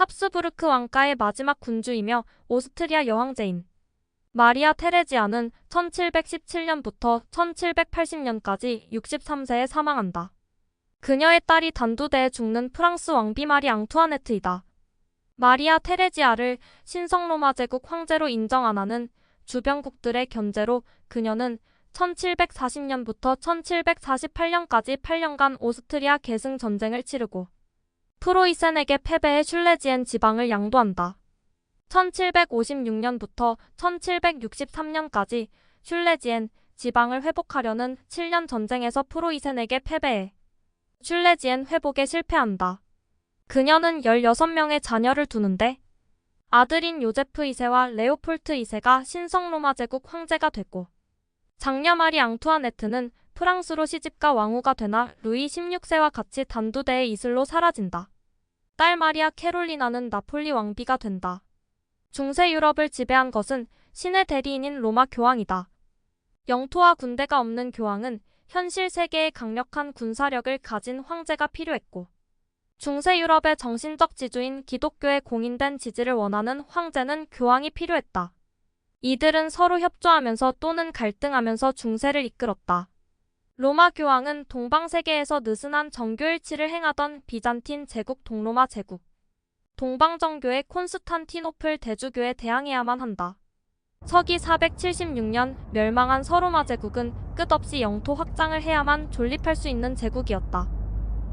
합스부르크 왕가의 마지막 군주이며 오스트리아 여왕제인 마리아 테레지아는 1717년부터 1780년까지 63세에 사망한다. 그녀의 딸이 단두대에 죽는 프랑스 왕비 마리 앙투아네트이다. 마리아 테레지아를 신성로마 제국 황제로 인정 안 하는 주변국들의 견제로 그녀는 1740년부터 1748년까지 8년간 오스트리아 계승 전쟁을 치르고 프로이센에게 패배해 슐레지엔 지방을 양도한다. 1756년부터 1763년까지 슐레지엔 지방을 회복하려는 7년 전쟁에서 프로이센에게 패배해 슐레지엔 회복에 실패한다. 그녀는 16명의 자녀를 두는데 아들인 요제프 2세와 레오폴트 2세가 신성로마 제국 황제가 되고 장녀 마리 앙투아네트는 프랑스로 시집가 왕후가 되나 루이 16세와 같이 단두대의 이슬로 사라진다. 딸 마리아 캐롤리나는 나폴리 왕비가 된다. 중세 유럽을 지배한 것은 신의 대리인인 로마 교황이다. 영토와 군대가 없는 교황은 현실 세계의 강력한 군사력을 가진 황제가 필요했고 중세 유럽의 정신적 지주인 기독교에 공인된 지지를 원하는 황제는 교황이 필요했다. 이들은 서로 협조하면서 또는 갈등하면서 중세를 이끌었다. 로마 교황은 동방 세계에서 느슨한 정교일치를 행하던 비잔틴 제국 동로마 제국, 동방 정교의 콘스탄티노플 대주교에 대항해야만 한다. 서기 476년 멸망한 서로마 제국은 끝없이 영토 확장을 해야만 존립할 수 있는 제국이었다.